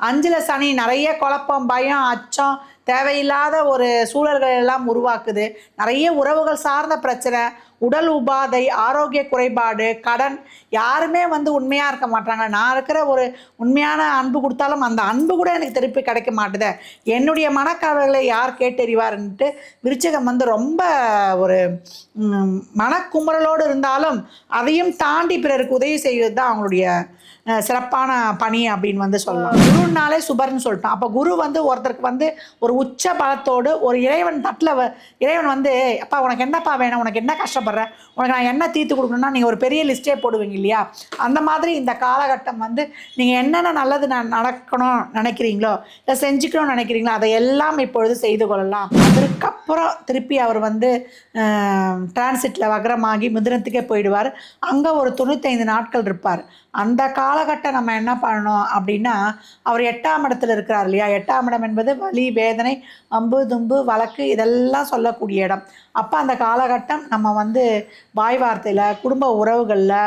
அஞ்சில் சனி நிறைய குழப்பம் பயம் அச்சம் தேவையில்லாத ஒரு சூழல்கள் எல்லாம் உருவாக்குது. நிறைய உறவுகள் சார்ந்த பிரச்சனை உடல் உபாதை ஆரோக்கிய குறைபாடு கடன் யாருமே வந்து உண்மையாக இருக்க மாட்டாங்க. நான் இருக்கிற ஒரு உண்மையான அன்பு கொடுத்தாலும் அந்த அன்பு கூட எனக்கு திருப்பி கிடைக்க மாட்டுதே. என்னுடைய மனக்கவலைகளை யார் கேட்டறிவாருன்ட்டு விருச்சகம் வந்து ரொம்ப ஒரு மனக்குமுறலோடு இருந்தாலும் அதையும் தாண்டி பிறருக்கு உதவி செய்வது தான் அவங்களுடைய சிறப்பான பணி அப்படின்னு வந்து சொல்லலாம் குருனாலே சுபர்னு சொல்லிட்டோம். அப்போ குரு வந்து ஒருத்தருக்கு வந்து ஒரு உச்ச பலத்தோடு ஒரு இறைவன் தட்டில் இறைவன் வந்து அப்பா உனக்கு என்னப்பா வேணும்? உனக்கு என்ன கஷ்டப்படுற? உனக்கு நான் என்ன தீர்த்து கொடுக்கணும்னா நீங்கள் ஒரு பெரிய லிஸ்ட்டே போடுவீங்க இல்லையா? அந்த மாதிரி இந்த காலகட்டம் வந்து நீங்கள் என்னென்ன நல்லது ந- நடக்கணும் நினைக்கிறீங்களோ இல்லை செஞ்சுக்கணும்னு நினைக்கிறீங்களோ அதை எல்லாம் இப்பொழுது செய்து கொள்ளலாம். அதற்கப்புறம் திருப்பி அவர் வந்து டிரான்சிட்டில் வக்ரமாகி மிதுனத்துக்கே போயிடுவார். அங்கே ஒரு தொண்ணூத்தைந்து நாட்கள் இருப்பார். அந்த காலகட்டம் நம்ம என்ன பண்ணணும் அப்படின்னா அவர் எட்டாம் இடத்துல இருக்கிறார் இல்லையா? எட்டாம் இடம் என்பது வலி வேதனை அம்பு தும்பு வழக்கு இதெல்லாம் சொல்லக்கூடிய இடம். அப்போ அந்த காலகட்டம் நம்ம வந்து வாய் வார்த்தையில் குடும்ப உறவுகளில்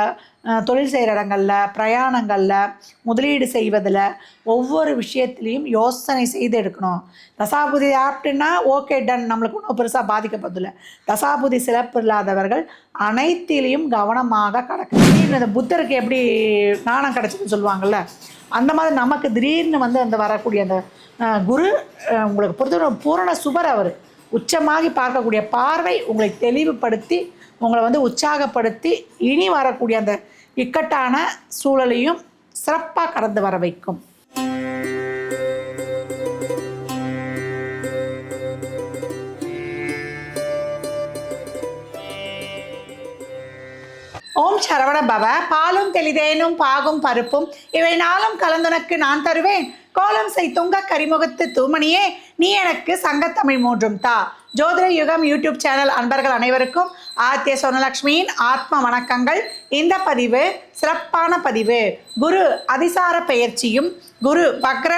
தொழில் செய்கிற இடங்களில் பிரயாணங்களில் முதலீடு செய்வதில் ஒவ்வொரு விஷயத்துலேயும் யோசனை செய்து எடுக்கணும். தசாபுதி ஆப்டுன்னா ஓகே டன். நம்மளுக்கு ஒன்றும் பெருசாக பாதிக்கப்பதில்லை தசாபுதி சிறப்பு இல்லாதவர்கள் அனைத்திலையும் கவனமாக கடக்க இந்த புத்தருக்கு எப்படி நாணம் கிடச்சதுன்னு சொல்லுவாங்கள்ல அந்த மாதிரி நமக்கு திடீர்னு வந்து அந்த வரக்கூடிய அந்த குரு உங்களுக்கு பொறுத்தவரை பூரண சுபர் அவர். உச்சமாகி பார்க்கக்கூடிய பார்வை உங்களை தெளிவுபடுத்தி உங்களை வந்து உற்சாகப்படுத்தி இனி வரக்கூடிய அந்த இக்கட்டான சூழலையும் சிறப்பாக கடந்து வர வைக்கும். ஓம் சரவண பவ. பாலும் தெளிதேனும் பாகும் பருப்பும். இவை நாளும் கலந்துனக்கு நான் தருவேன். கோலம் செய் துங்க கரிமுகத்து தூமணியே நீ எனக்கு சங்கத்தமிழ் மூன்றும் தா. ஜோதிர யுகம் யூடியூப் சேனல் அன்பர்கள் அனைவருக்கும் ஆத்திய சொர்ணலக்ஷ்மியின் ஆத்ம வணக்கங்கள். இந்த பதிவு சிறப்பான பதிவு. குரு அதிசார பயிற்சியும் குரு வக்ர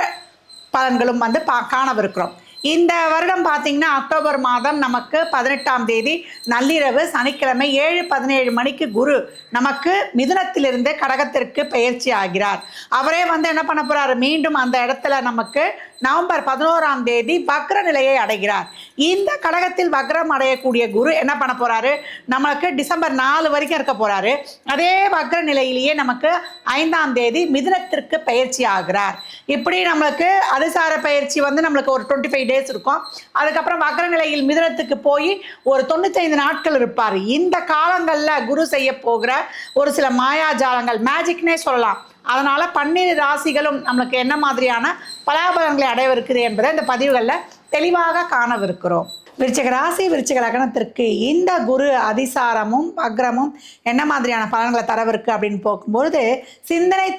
பலன்களும் வந்து பா காணவிருக்கிறோம். இந்த வருடம் பார்த்தீங்கன்னா அக்டோபர் மாதம் நமக்கு பதினெட்டாம் தேதி நள்ளிரவு சனிக்கிழமை ஏழு பதினேழு மணிக்கு குரு நமக்கு மிதுனத்திலிருந்து கடகத்திற்கு பயிற்சி ஆகிறார். அவரே வந்து என்ன பண்ண போறாரு? மீண்டும் அந்த இடத்துல நமக்கு நவம்பர் பதினோராம் தேதி வக்ர நிலையை அடைகிறார். இந்த கடகத்தில் வக்ரம் அடையக்கூடிய குரு என்ன பண்ண போறாரு? நமக்கு டிசம்பர் நாலு வரைக்கும் இருக்க போறாரு. அதே வக்ர நிலையிலேயே நமக்கு ஐந்தாம் தேதி மிதுனத்திற்கு பயிற்சி ஆகிறார். இப்படி நம்மளுக்கு அதிசார பயிற்சி வந்து நம்மளுக்கு ஒரு டுவெண்ட்டி ஃபைவ் டேஸ் இருக்கும். அதுக்கப்புறம் வக்ர நிலையில் மிதுனத்துக்கு போய் ஒரு தொண்ணூத்தைந்து நாட்கள் இருப்பார். இந்த காலங்களில் குரு செய்ய போகிற ஒரு சில மாயாஜாலங்கள் மேஜிக்னே சொல்லலாம். அதனால் பன்னிரு ராசிகளும் நம்மளுக்கு என்ன மாதிரியான பலாபலன்களை அடையவிருக்குது என்பதை இந்த பதிவுகளில் தெளிவாக காணவிருக்கிறோம். விருச்சக ராசி விருச்சக லக்னத்திற்கு இந்த குரு அதிசாரமும் அக்ரமும் என்ன மாதிரியான பலன்களை தரவிருக்கு அப்படின்னு போகும்பொழுது சிந்தனை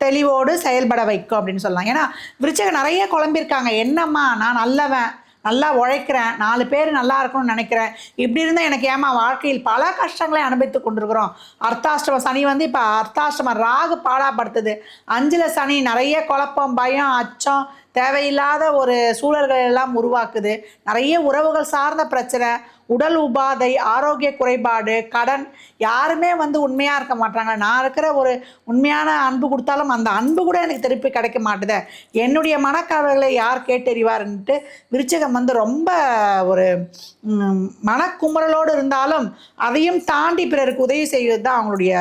தெளிவோடு செயல்பட வைக்கும் அப்படின்னு சொல்லலாம். ஏன்னா விருச்சகம் நிறைய குழம்பிருக்காங்க என்னம்மா நான் நல்லவன் நல்லா உழைக்கிறேன் நாலு பேர் நல்லா இருக்கணும்னு நினைக்கிறேன். இப்படி இருந்தால் எனக்கு ஏமா வாழ்க்கையில் பல கஷ்டங்களை அனுபவித்து கொண்டிருக்கிறோம். அர்த்தாஷ்டம சனி வந்து இப்போ அர்த்தாஷ்டம ராகு பாடாப்படுத்துது. அஞ்சில் சனி நிறைய குழப்பம் பயம் அச்சம் தேவையில்லாத ஒரு சூழல்கள் எல்லாம் உருவாக்குது. நிறைய உறவுகள் சார்ந்த பிரச்சனை உடல் உபாதை ஆரோக்கிய குறைபாடு கடன் யாருமே வந்து உண்மையாக இருக்க மாட்டாங்க. நான் இருக்கிற ஒரு உண்மையான அன்பு கொடுத்தாலும் அந்த அன்பு கூட எனக்கு திருப்பி கிடைக்க மாட்டுதே. என்னுடைய மனக்கவலைகளை யார் கேட்டறிவாருன்ட்டு விருச்சகம் வந்து ரொம்ப ஒரு மனக்குமுறலோடு இருந்தாலும் அதையும் தாண்டி பிறருக்கு உதவி செய்வது தான் அவங்களுடைய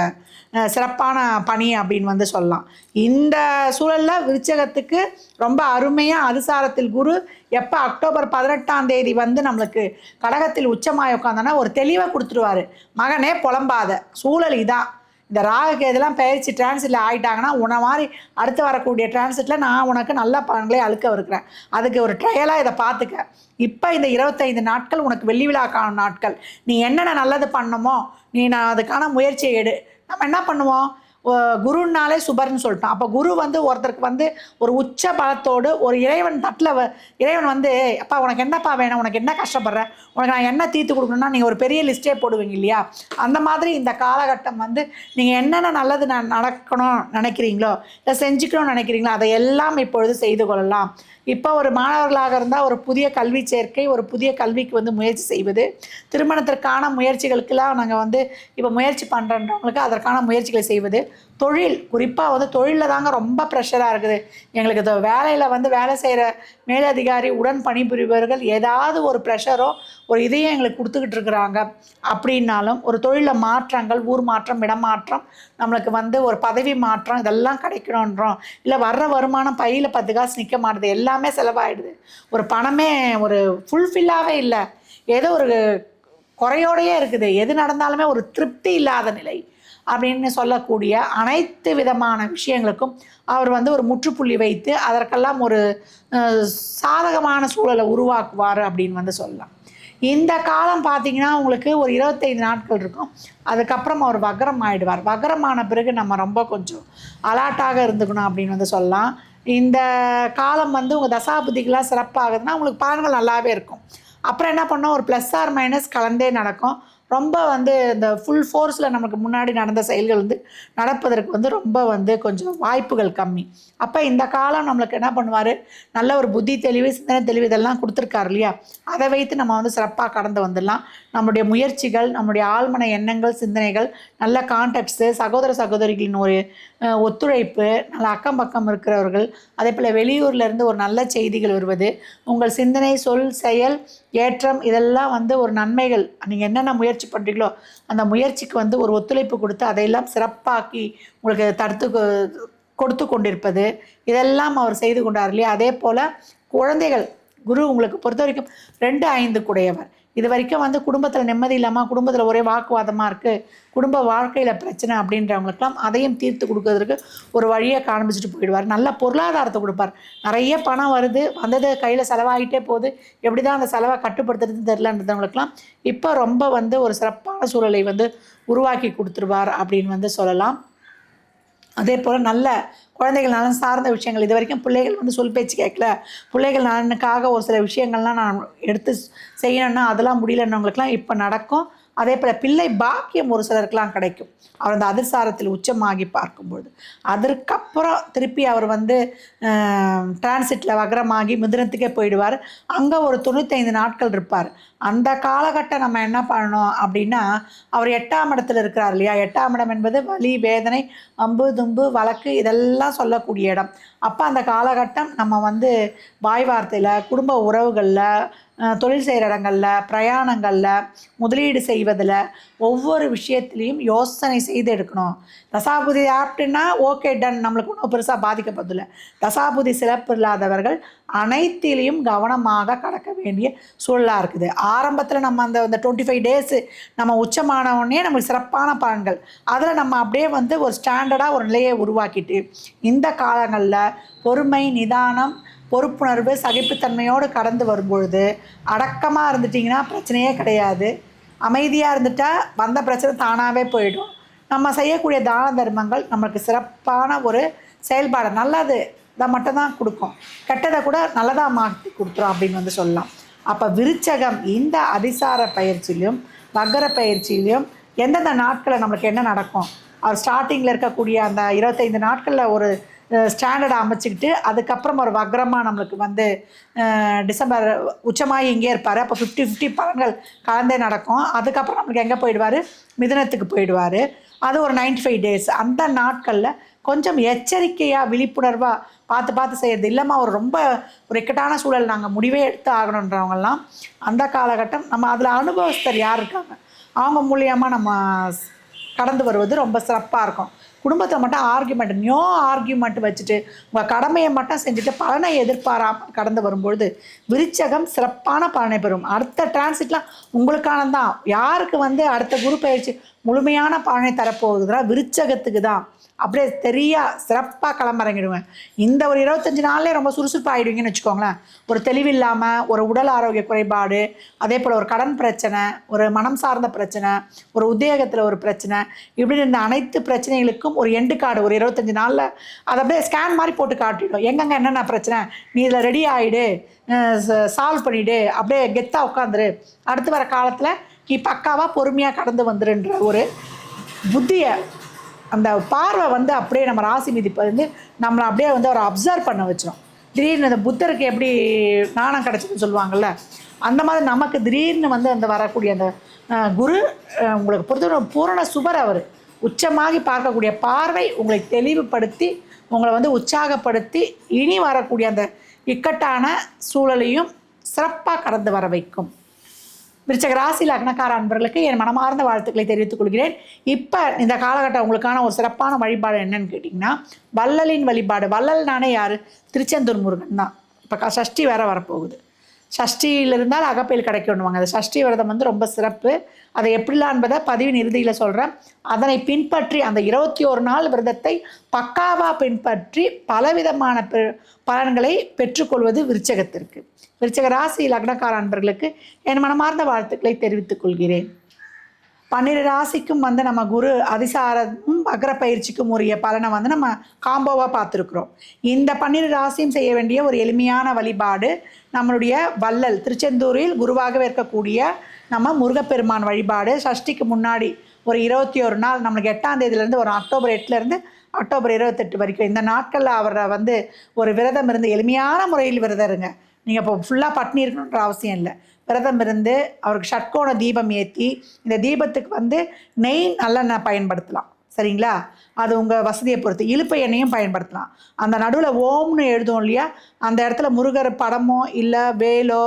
சிறப்பான பணி அப்படின்னு வந்து சொல்லலாம். இந்த சூழலில் விருச்சகத்துக்கு ரொம்ப அருமையாக அதிசாரத்தில் குரு எப்போ அக்டோபர் பதினெட்டாம் தேதி வந்து நம்மளுக்கு கடகத்தில் உச்சமாய் உட்காந்தோன்னா ஒரு தெளிவை கொடுத்துருவாரு. மகனே புலம்பாத. சூழல் இதான் இந்த ராகுக்கு இதெல்லாம் பயிற்சி டிரான்சிட்டில் ஆயிட்டாங்கன்னா உன்னை மாதிரி அடுத்து வரக்கூடிய டிரான்சிட்டில் நான் உனக்கு நல்ல பலன்களை அழுக்க இருக்கிறேன். அதுக்கு ஒரு ட்ரையலாக இதை பார்த்துக்க. இப்போ இந்த இருபத்தைந்து நாட்கள் உனக்கு வெள்ளி விழாக்கான நாட்கள். நீ என்னென்ன நல்லது பண்ணணுமோ நீ நான் அதுக்கான முயற்சியை எடு. நம்ம என்ன பண்ணுவோம்? குருன்னாலே சுபர்னு சொல்லிட்டோம் அப்போ குரு வந்து ஒருத்தருக்கு வந்து ஒரு உச்ச பலத்தோடு ஒரு இறைவன் தட்டில் இறைவன் வந்து அப்பா உனக்கு என்னப்பா வேணும்? உனக்கு என்ன கஷ்டப்படுற? உனக்கு நான் என்ன தீர்த்து கொடுக்கணும்னா நீங்கள் ஒரு பெரிய லிஸ்ட்டே போடுவீங்க இல்லையா? அந்த மாதிரி இந்த காலகட்டம் வந்து நீங்கள் என்னென்ன நல்லது ந நடக்கணும் நினைக்கிறீங்களோ இல்லை செஞ்சுக்கணும்னு நினைக்கிறீங்களோ அதை எல்லாம் இப்பொழுது செய்து கொள்ளலாம். இப்போ ஒரு மாணவர்களாக இருந்தால் ஒரு புதிய கல்வி சேர்க்கை ஒரு புதிய கல்விக்கு வந்து முயற்சி செய்வது. திருமணத்திற்கான முயற்சிகளுக்கெல்லாம் நாங்கள் வந்து இப்போ முயற்சி பண்ணுறன்றவங்களுக்கு அதற்கான முயற்சிகளை செய்வது. தொழில் குறிப்பாக வந்து தொழிலில் தாங்க ரொம்ப ப்ரெஷராக இருக்குது. எங்களுக்கு இந்த வேலையில் வந்து வேலை செய்கிற மேலதிகாரி உடன் பணிபுரிபவர்கள் ஏதாவது ஒரு ப்ரெஷரோ ஒரு இதையும் எங்களுக்கு கொடுத்துக்கிட்டு இருக்கிறாங்க. அப்படின்னாலும் ஒரு தொழிலில் மாற்றங்கள் ஊர் மாற்றம் இடமாற்றம் நம்மளுக்கு வந்து ஒரு பதவி மாற்றம் இதெல்லாம் கிடைக்கணுன்றோம். இல்லை வர்ற வருமானம் பையில் பத்து காசு நிற்க மாட்டுது எல்லாமே செலவாயிடுது. ஒரு பணமே ஒரு ஃபுல்ஃபில்லாகவே இல்லை. ஏதோ ஒரு குறையோடையே இருக்குது. எது நடந்தாலுமே ஒரு திருப்தி இல்லாத நிலை. அப்படின்னு சொல்லக்கூடிய அனைத்து விதமான விஷயங்களுக்கும் அவர் வந்து ஒரு முற்றுப்புள்ளி வைத்து அதற்கெல்லாம் ஒரு சாதகமான சூழலை உருவாக்குவார் அப்படின்னு வந்து சொல்லலாம். இந்த காலம் பார்த்தீங்கன்னா உங்களுக்கு ஒரு இருபத்தைந்து நாட்கள் இருக்கும். அதுக்கப்புறம் அவர் வக்ரம் ஆயிடுவார். வக்ரமான பிறகு நம்ம ரொம்ப கொஞ்சம் அலாட்டாக இருந்துக்கணும் அப்படின்னு வந்து சொல்லலாம். இந்த காலம் வந்து உங்கள் தசாபுதிக்கெலாம் சிறப்பாகுதுன்னா உங்களுக்கு பலன்கள் நல்லாவே இருக்கும். அப்புறம் என்ன பண்ணோம்? ஒரு ப்ளஸ் ஆர் மைனஸ் கலந்தே நடக்கும். ரொம்ப வந்து இந்த ஃபுல் ஃபோர்ஸில் நமக்கு முன்னாடி நடந்த செயல்கள் வந்து நடப்பதற்கு வந்து ரொம்ப வந்து கொஞ்சம் வாய்ப்புகள் கம்மி. அப்போ இந்த காலம் நம்மளுக்கு என்ன பண்ணுவார்? நல்ல ஒரு புத்தி தெளிவு சிந்தனை தெளிவு இதெல்லாம் கொடுத்துருக்காரு இல்லையா? அதை வைத்து நம்ம வந்து சிறப்பாக கடந்து வந்துடலாம். நம்முடைய முயற்சிகள் நம்முடைய ஆழ்மன எண்ணங்கள் சிந்தனைகள் நல்ல கான்டாக்ட்ஸு சகோதர சகோதரிகளின் ஒரு ஒத்துழைப்பு நல்ல அக்கம் பக்கம் இருக்கிறவர்கள் அதே போல் வெளியூர்லேருந்து ஒரு நல்ல செய்திகள் வருவது உங்கள் சிந்தனை சொல் செயல் ஏற்றம் இதெல்லாம் வந்து ஒரு நன்மைகள். நீங்கள் என்னென்ன முயற்சி பண்ணுறீங்களோ அந்த முயற்சிக்கு வந்து ஒரு ஒத்துழைப்பு கொடுத்து அதையெல்லாம் சிறப்பாக்கி உங்களுக்கு தடுத்து கொடுத்து கொண்டிருப்பது. இதெல்லாம் அவர் செய்து கொண்டார் இல்லையா? அதே போல் குழந்தைகள் குரு உங்களுக்கு பொறுத்த வரைக்கும் ரெண்டு ஐந்து குடையவர். இது வரைக்கும் வந்து குடும்பத்தில் நிம்மதி இல்லாமல் குடும்பத்தில் ஒரே வாக்குவாதமாக இருக்குது குடும்ப வாழ்க்கையில் பிரச்சனை அப்படின்றவங்களுக்கெல்லாம் அதையும் தீர்த்து கொடுக்கறதுக்கு ஒரு வழியை காண்பிச்சுட்டு போயிடுவார். நல்ல பொருளாதாரத்தை கொடுப்பார். நிறைய பணம் வருது வந்தது கையில் செலவாகிட்டே போகுது. எப்படி தான் அந்த செலவை கட்டுப்படுத்துறதுன்னு தெரிலன்றவங்களுக்கெல்லாம் இப்போ ரொம்ப வந்து ஒரு சிறப்பான சூழலை வந்து உருவாக்கி கொடுத்துருவார் அப்படின்னு வந்து சொல்லலாம். அதே போல் நல்ல குழந்தைகள் நலன் சார்ந்த விஷயங்கள். இது வரைக்கும் பிள்ளைகள் வந்து சொல் பேச்சு கேட்கல. பிள்ளைகள் நலனுக்காக ஒரு சில விஷயங்கள்லாம் நான் எடுத்து செய்யணும்னா அதெல்லாம் முடியலன்னவங்களுக்குலாம் இப்போ நடக்கும். அதே போல் பிள்ளை பாக்கியம் ஒரு சிலருக்கெலாம் கிடைக்கும். அவர் அந்த அதிர்சாரத்தில் உச்சமாகி பார்க்கும்பொழுது. அதற்கப்புறம் திருப்பி அவர் வந்து டிரான்சிட்டில் வக்ரமாகி மிதுனத்துக்கே போயிடுவார். அங்கே ஒரு தொண்ணூத்தைந்து நாட்கள் இருப்பார். அந்த காலகட்டம் நம்ம என்ன பண்ணணும் அப்படின்னா அவர் எட்டாம் இடத்துல இருக்கிறார் இல்லையா? எட்டாம் இடம் என்பது வலி வேதனை அம்பு தும்பு வழக்கு இதெல்லாம் சொல்லக்கூடிய இடம். அப்போ அந்த காலகட்டம் நம்ம வந்து வாய் வார்த்தையில் குடும்ப உறவுகளில் தொழில் செய்கிற இடங்களில் பிரயாணங்களில் முதலீடு செய்வதில் ஒவ்வொரு விஷயத்துலேயும் யோசனை செய்து எடுக்கணும். தசாபுதி ஆப்டுன்னா ஓகே டன். நம்மளுக்கு ஒன்றும் பெருசாக பாதிக்கப்பதில்லை தசாபுதி சிறப்பு இல்லாதவர்கள் அனைத்திலையும் கவனமாக கடக்க வேண்டிய சூழலாக இருக்குது. ஆரம்பத்தில் நம்ம அந்த அந்த டுவெண்ட்டி ஃபைவ் டேஸு நம்ம உச்சமானவுடனே நமக்கு சிறப்பான பலன்கள். அதில் நம்ம அப்படியே வந்து ஒரு ஸ்டாண்டர்டாக ஒரு நிலையை உருவாக்கிட்டு இந்த காலங்களில் பொறுமை நிதானம் பொறுப்புணர்வு சகிப்புத்தன்மையோடு கடந்து வரும்பொழுது அடக்கமாக இருந்துட்டிங்கன்னா பிரச்சனையே கிடையாது. அமைதியாக இருந்துட்டால் வந்த பிரச்சனை தானாகவே போயிடும். நம்ம செய்யக்கூடிய தான தர்மங்கள் நம்மளுக்கு சிறப்பான ஒரு செயல்பாடு. நல்லது இதை மட்டும்தான் கொடுக்கும். கெட்டதை கூட நல்லதாக மாற்றி கொடுத்துரும் அப்படின்னு வந்து சொல்லலாம். அப்போ விருச்சகம் இந்த அதிசார பயிற்சியிலும் வக்கர பயிற்சியிலும் எந்தெந்த நாட்களில் நம்மளுக்கு என்ன நடக்கும்? அவர் ஸ்டார்டிங்கில் இருக்கக்கூடிய அந்த இருபத்தைந்து நாட்களில் ஒரு ஸ்டாண்டர்டை அமைச்சிக்கிட்டு அதுக்கப்புறம் ஒரு வக்ரமாக நம்மளுக்கு வந்து டிசம்பர் உச்சமாகி இங்கே இருப்பார். அப்போ ஃபிஃப்டி ஃபிஃப்டி பலன்கள் கலந்தே நடக்கும். அதுக்கப்புறம் நம்மளுக்கு எங்கே போயிடுவார்? மிதனத்துக்கு போயிடுவார். அது ஒரு 95 ஃபைவ் டேஸ் அந்த நாட்களில் கொஞ்சம் எச்சரிக்கையாக விழிப்புணர்வாக பார்த்து பார்த்து செய்கிறது இல்லாமல் ஒரு ரொம்ப ஒரு இக்கட்டான சூழல் நாங்கள் முடிவே எடுத்து ஆகணுன்றவங்கெல்லாம் அந்த காலகட்டம் நம்ம அதில் அனுபவஸ்தர் யார் இருக்காங்க? அவங்க மூலியமாக நம்ம கடந்து வருவது ரொம்ப சிறப்பாக இருக்கும். குடும்பத்தில் மட்டும் ஆர்கியூமெண்ட் நியோ ஆர்கியூமெண்ட் வச்சுட்டு உங்கள் கடமையை மட்டும் செஞ்சுட்டு பலனை எதிர்பாராமல் கடந்து வரும்பொழுது விருச்சகம் சிறப்பான பலனை பெறும். அடுத்த டிரான்சிட்லாம் உங்களுக்கான தான் யாருக்கு வந்து அடுத்த குரு பயிற்சி முழுமையான பலனை தரப்போகுதுன்னா விருச்சகத்துக்கு தான் அப்படியே தெரியா சிறப்பாக கிளம்பிறங்கிடுவேன் இந்த ஒரு இருபத்தஞ்சி நாள்லேயே ரொம்ப சுறுசுறுப்பாகிடுவீங்கன்னு வச்சுக்கோங்களேன். ஒரு தெளிவில்லாமல் ஒரு உடல் ஆரோக்கிய குறைபாடு அதே போல் ஒரு கடன் பிரச்சனை ஒரு மனம் சார்ந்த பிரச்சனை ஒரு உத்தியோகத்தில் ஒரு பிரச்சனை இப்படி இந்த அனைத்து பிரச்சனைகளுக்கும் ஒரு எண்டு கார்டு ஒரு இருபத்தஞ்சி நாளில் அதை அப்படியே ஸ்கேன் மாதிரி போட்டு காட்டிடும். எங்கெங்க என்னென்ன பிரச்சனை? நீ இதில் ரெடி ஆகிடு சால்வ் பண்ணிவிடு அப்படியே கெத்தாக உட்காந்துரு அடுத்து வர காலத்தில் நீ பக்காவாக பொறுமையாக கடந்து வந்துருன்ற ஒரு புத்தியை அந்த பார்வை வந்து அப்படியே நம்ம ராசி மிதிப்பது வந்து நம்மளை அப்படியே வந்து அவரை அப்சர்வ் பண்ண வச்சிடும் திடீர்னு அந்த புத்தருக்கு எப்படி நாணம் கிடச்சிதுன்னு சொல்லுவாங்கள்ல அந்த மாதிரி நமக்கு திடீர்னு வந்து அந்த வரக்கூடிய அந்த குரு உங்களுக்கு பொறுத்தவரை பூரண சுபர் அவர். உச்சமாகி பார்க்கக்கூடிய பார்வை உங்களை தெளிவுபடுத்தி உங்களை வந்து உற்சாகப்படுத்தி இனி வரக்கூடிய அந்த இக்கட்டான சூழலையும் சிறப்பாக கடந்து வர வைக்கும். விருச்சக ராசி லக்னக்கார அன்பர்களுக்கு என் மனமார்ந்த வாழ்த்துக்களை தெரிவித்துக் கொள்கிறேன். இப்போ இந்த காலகட்டம் உங்களுக்கான ஒரு சிறப்பான வழிபாடு என்னன்னு கேட்டிங்கன்னா வள்ளலின் வழிபாடு. வள்ளல்னானே யார்? திருச்செந்தூர் முருகன் தான். இப்போ சஷ்டி வேற வரப்போகுது. சஷ்டியில் இருந்தால் அகப்பையில் கிடைக்கணுவாங்க அந்த சஷ்டி விரதம் வந்து ரொம்ப சிறப்பு. அதை எப்படிலாம் என்பதை பதிவின் இறுதியில் சொல்கிறேன் அதனை பின்பற்றி அந்த இருபத்தி ஒரு நாள் விரதத்தை பக்காவாக பின்பற்றி பலவிதமான பெ- பலன்களை பெற்றுக்கொள்வது விருச்சகத்திற்கு. விருச்சக ராசி லக்னக்கார அன்பர்களுக்கு என் மனமார்ந்த வாழ்த்துக்களை தெரிவித்துக் கொள்கிறேன். பன்னிரு ராசிக்கும் வந்து நம்ம குரு அதிசாரமும் அக்ர பயிற்சிக்கும் உரிய பலனை வந்து நம்ம காம்போவாக பார்த்துருக்குறோம். இந்த பன்னிரு ராசியும் செய்ய வேண்டிய ஒரு எளிமையான வழிபாடு நம்மளுடைய வள்ளல் திருச்செந்தூரில் குருவாகவே இருக்கக்கூடிய நம்ம முருகப்பெருமான் வழிபாடு. சஷ்டிக்கு முன்னாடி ஒரு இருபத்தி ஒரு நாள் நம்மளுக்கு எட்டாம் தேதியிலேருந்து ஒரு அக்டோபர் எட்டுலேருந்து அக்டோபர் இருபத்தெட்டு வரைக்கும். இந்த நாட்களில் அவரை வந்து ஒரு விரதம் இருந்து எளிமையான முறையில் விரதம் இருங்க நீங்கள் இப்போ ஃபுல்லாக பட்னி இருக்கணுன்ற அவசியம் இல்லை. விரதம் இருந்து அவருக்கு ஷட்கோண தீபம் ஏற்றி இந்த தீபத்துக்கு வந்து நெய் நல்லெண்ணெய் பயன்படுத்தலாம். சரிங்களா? அது உங்கள் வசதியை பொறுத்து. இழுப்பை எண்ணெயும் பயன்படுத்தலாம். அந்த நடுவில் ஓம்னு எழுதும் இல்லையா? அந்த இடத்துல முருகர் படமோ இல்லை வேலோ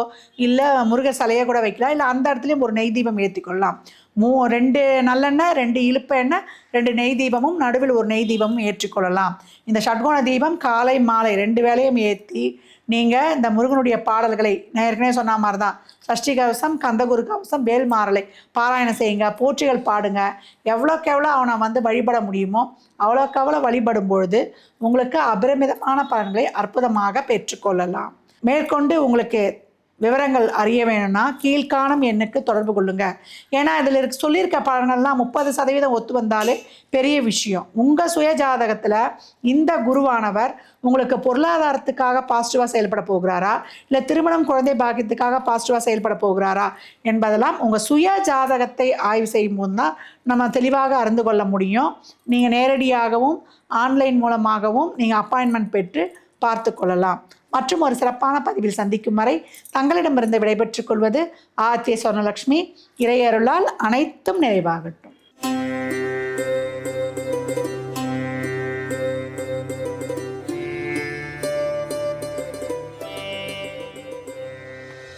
இல்லை முருகர் சிலையோ கூட வைக்கலாம். இல்லை அந்த இடத்துலையும் ஒரு நெய் தீபம் ஏற்றிக்கொள்ளலாம் மூ ரெண்டு நல்லெண்ணெய் ரெண்டு இழுப்ப எண்ணெய் ரெண்டு நெய் தீபமும் நடுவில் ஒரு நெய் தீபமும் ஏற்றிக்கொள்ளலாம். இந்த ஷட்கோண தீபம் காலை மாலை ரெண்டு வேலையும் ஏற்றி நீங்கள் இந்த முருகனுடைய பாடல்களை நான் ஏற்கனவே சொன்ன மாதிரி தான் சஷ்டி கவசம் கந்தகுரு கவசம் வேல் மாறலை பாராயணம் செய்யுங்க போற்றிகள் பாடுங்க எவ்வளோக்கு எவ்வளோ அவனை வந்து வழிபட முடியுமோ அவ்வளோக்கு அவ்வளோ வழிபடும் பொழுது உங்களுக்கு அபரிமிதமான பலன்களை அற்புதமாக பெற்றுக்கொள்ளலாம். மேற்கொண்டு உங்களுக்கு விவரங்கள் அறிய வேணும்னா கீழ்காணும் எண்ணுக்கு தொடர்பு கொள்ளுங்க. ஏன்னா இதில் இருக்க சொல்லியிருக்க பலன்கள்லாம் முப்பது சதவீதம் ஒத்து வந்தாலே பெரிய விஷயம். உங்கள் சுய ஜாதகத்தில் இந்த குருவானவர் உங்களுக்கு பொருளாதாரத்துக்காக பாசிட்டிவாக செயல்பட போகிறாரா? இல்லை திருமணம் குழந்தை பாக்கியத்துக்காக பாசிட்டிவாக செயல்பட போகிறாரா? என்பதெல்லாம் உங்கள் சுய ஜாதகத்தை ஆய்வு செய்யும் போது தான் நம்ம தெளிவாக அறிந்து கொள்ள முடியும். நீங்கள் நேரடியாகவும் ஆன்லைன் மூலமாகவும் நீங்கள் அப்பாயின்மெண்ட் பெற்று பார்த்து கொள்ளலாம். மற்றும் ஒரு சிறப்பான பதிவில் சந்திக்கும் வரை தங்களிடமிருந்து விடைபெற்றுக் கொள்வது ஆத்திய சொர்ணலக்ஷ்மி. இறையருளால் அனைத்தும் நிறைவாகட்டும்.